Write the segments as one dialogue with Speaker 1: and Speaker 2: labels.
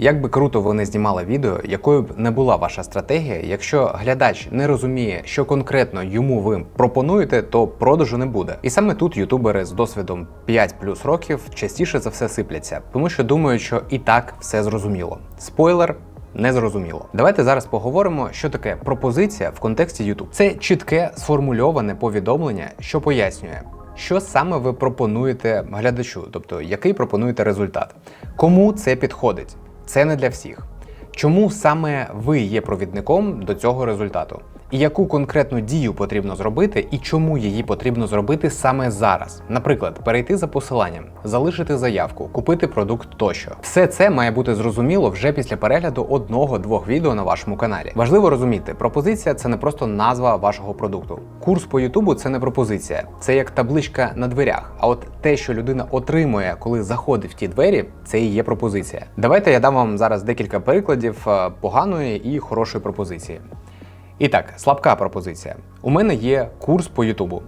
Speaker 1: Як би круто ви не знімали відео, якою б не була ваша стратегія, якщо глядач не розуміє, що конкретно йому ви пропонуєте, то продажу не буде. І саме тут ютубери з досвідом 5 плюс років частіше за все сипляться, тому що думають, що і так все зрозуміло. Спойлер. Не зрозуміло. Давайте зараз поговоримо, що таке пропозиція в контексті YouTube. Це чітке сформульоване повідомлення, що пояснює, що саме ви пропонуєте глядачу, тобто який пропонуєте результат. Кому це підходить? Це не для всіх. Чому саме ви є провідником до цього результату? Яку конкретну дію потрібно зробити, і чому її потрібно зробити саме зараз? Наприклад, перейти за посиланням, залишити заявку, купити продукт тощо. Все це має бути зрозуміло вже після перегляду одного-двох відео на вашому каналі. Важливо розуміти, пропозиція це не просто назва вашого продукту. Курс по Ютубу це не пропозиція, це як табличка на дверях. А от те, що людина отримує, коли заходить в ті двері, це і є пропозиція. Давайте я дам вам зараз декілька прикладів е, поганої і хорошої пропозиції. І так, слабка пропозиція. У мене є курс по Ютубу.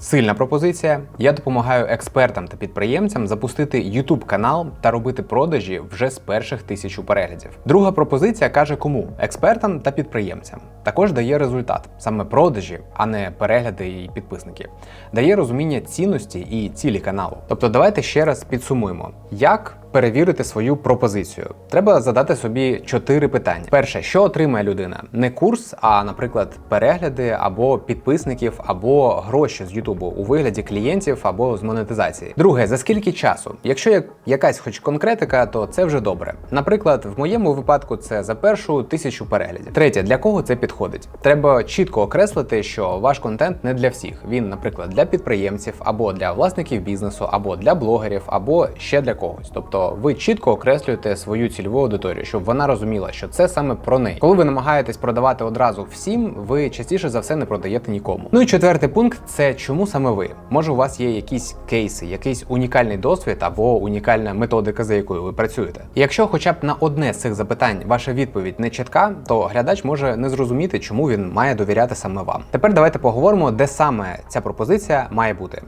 Speaker 1: Сильна пропозиція. Я допомагаю експертам та підприємцям запустити YouTube канал та робити продажі вже з перших тисячу переглядів. Друга пропозиція каже кому? Експертам та підприємцям. Також дає результат, саме продажі, а не перегляди і підписники. Дає розуміння цінності і цілі каналу. Тобто, давайте ще раз підсумуємо, як перевірити свою пропозицію. Треба задати собі чотири питання. Перше, що отримає людина? Не курс, а, наприклад, перегляди або підписників, або гроші з Ютубу у вигляді клієнтів або з монетизації. Друге, за скільки часу? Якщо є якась хоч конкретика, то це вже добре. Наприклад, в моєму випадку це за першу тисячу переглядів. Третє, для кого це підходить? Треба чітко окреслити, що ваш контент не для всіх. Він, наприклад, для підприємців або для власників бізнесу, або для блогерів, або ще для когось. Тобто ви чітко окреслюєте свою цільову аудиторію, щоб вона розуміла, що це саме про неї. Коли ви намагаєтесь продавати одразу всім, ви частіше за все не продаєте нікому. Ну і четвертий пункт це чому саме ви? Може, у вас є якісь кейси, якийсь унікальний досвід або унікальна методика, за якою ви працюєте. Якщо, хоча б на одне з цих запитань ваша відповідь не чітка, то глядач може не зрозуміти, чому він має довіряти саме вам. Тепер давайте поговоримо, де саме ця пропозиція має бути.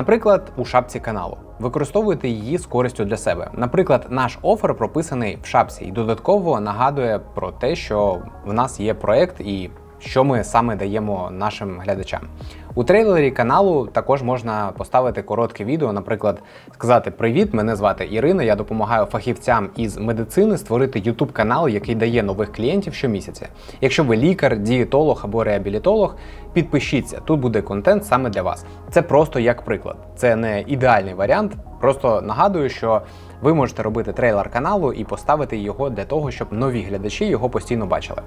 Speaker 1: Наприклад, у шапці каналу. Використовуйте її з користю для себе. Наприклад, наш офер прописаний в шапці і додатково нагадує про те, що в нас є проект і що ми саме даємо нашим глядачам. У трейлері каналу також можна поставити коротке відео, наприклад, сказати: Привіт, мене звати Ірина. Я допомагаю фахівцям із медицини створити youtube канал, який дає нових клієнтів щомісяця. Якщо ви лікар, дієтолог або реабілітолог, підпишіться. Тут буде контент саме для вас. Це просто як приклад. Це не ідеальний варіант. Просто нагадую, що ви можете робити трейлер каналу і поставити його для того, щоб нові глядачі його постійно бачили.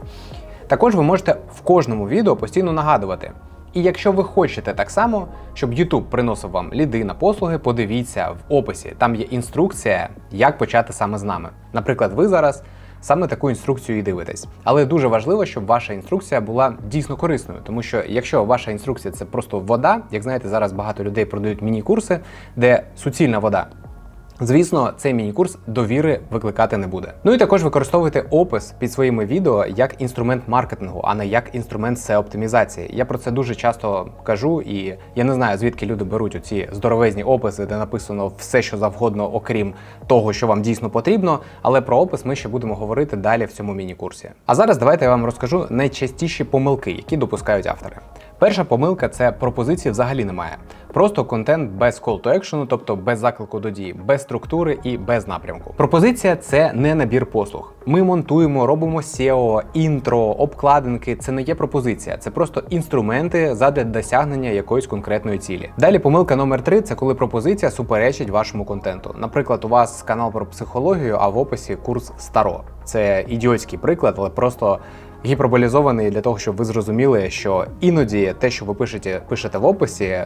Speaker 1: Також ви можете в кожному відео постійно нагадувати. І якщо ви хочете так само, щоб YouTube приносив вам ліди на послуги, подивіться в описі. Там є інструкція, як почати саме з нами. Наприклад, ви зараз саме таку інструкцію і дивитесь. Але дуже важливо, щоб ваша інструкція була дійсно корисною, тому що якщо ваша інструкція це просто вода, як знаєте, зараз багато людей продають міні-курси, де суцільна вода. Звісно, цей міні-курс довіри викликати не буде. Ну і також використовуйте опис під своїми відео як інструмент маркетингу, а не як інструмент seo оптимізації. Я про це дуже часто кажу, і я не знаю, звідки люди беруть оці здоровезні описи, де написано все, що завгодно, окрім того, що вам дійсно потрібно. Але про опис ми ще будемо говорити далі в цьому міні-курсі. А зараз давайте я вам розкажу найчастіші помилки, які допускають автори. Перша помилка це пропозиції взагалі немає. Просто контент без call to action, тобто без заклику до дії, без структури і без напрямку. Пропозиція це не набір послуг. Ми монтуємо, робимо SEO, інтро, обкладинки. Це не є пропозиція, це просто інструменти задля досягнення якоїсь конкретної цілі. Далі помилка номер три це коли пропозиція суперечить вашому контенту. Наприклад, у вас канал про психологію, а в описі курс старо. Це ідіотський приклад, але просто гіперболізований для того, щоб ви зрозуміли, що іноді те, що ви пишете, пишете в описі.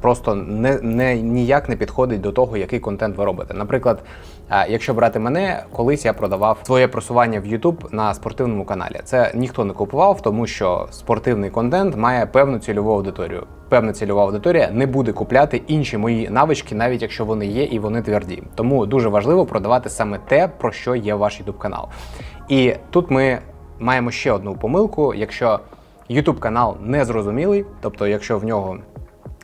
Speaker 1: Просто не, не ніяк не підходить до того, який контент ви робите. Наприклад, якщо брати мене, колись я продавав своє просування в YouTube на спортивному каналі. Це ніхто не купував, тому що спортивний контент має певну цільову аудиторію. Певна цільова аудиторія не буде купляти інші мої навички, навіть якщо вони є і вони тверді. Тому дуже важливо продавати саме те, про що є ваш YouTube канал. І тут ми маємо ще одну помилку, якщо YouTube канал не зрозумілий, тобто якщо в нього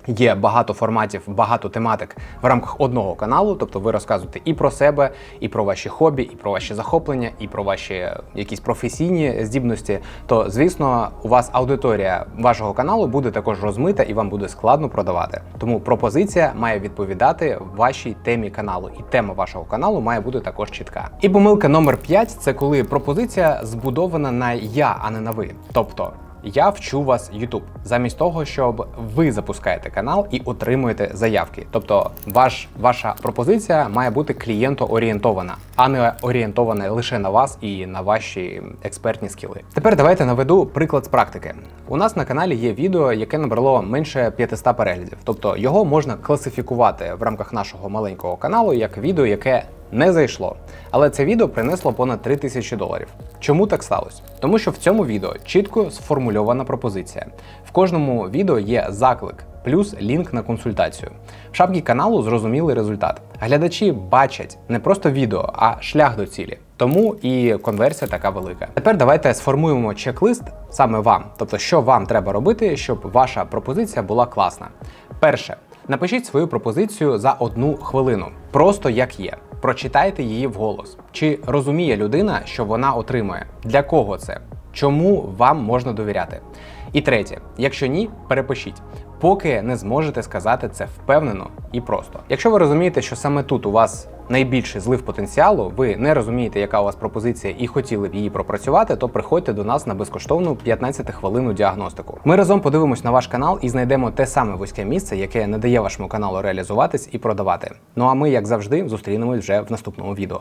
Speaker 1: Є багато форматів, багато тематик в рамках одного каналу. Тобто ви розказуєте і про себе, і про ваші хобі, і про ваші захоплення, і про ваші якісь професійні здібності. То звісно, у вас аудиторія вашого каналу буде також розмита і вам буде складно продавати. Тому пропозиція має відповідати вашій темі каналу, і тема вашого каналу має бути також чітка. І помилка номер 5 – це коли пропозиція збудована на я, а не на ви. Тобто. Я вчу вас YouTube, замість того, щоб ви запускаєте канал і отримуєте заявки. Тобто, ваш ваша пропозиція має бути клієнтоорієнтована, а не орієнтована лише на вас і на ваші експертні скіли. Тепер давайте наведу приклад з практики. У нас на каналі є відео, яке набрало менше 500 переглядів. Тобто його можна класифікувати в рамках нашого маленького каналу як відео, яке не зайшло. Але це відео принесло понад 3 тисячі доларів. Чому так сталося? Тому що в цьому відео чітко сформульована пропозиція. В кожному відео є заклик. Плюс лінк на консультацію. В шапці каналу зрозумілий результат. Глядачі бачать не просто відео, а шлях до цілі. Тому і конверсія така велика. Тепер давайте сформуємо чек-лист саме вам, тобто, що вам треба робити, щоб ваша пропозиція була класна. Перше, напишіть свою пропозицію за одну хвилину, просто як є. Прочитайте її вголос. Чи розуміє людина, що вона отримує? Для кого це? Чому вам можна довіряти? І третє, якщо ні, перепишіть, поки не зможете сказати це впевнено і просто. Якщо ви розумієте, що саме тут у вас найбільший злив потенціалу, ви не розумієте, яка у вас пропозиція, і хотіли б її пропрацювати, то приходьте до нас на безкоштовну 15 хвилинну діагностику. Ми разом подивимось на ваш канал і знайдемо те саме вузьке місце, яке не дає вашому каналу реалізуватись і продавати. Ну а ми, як завжди, зустрінемось вже в наступному відео.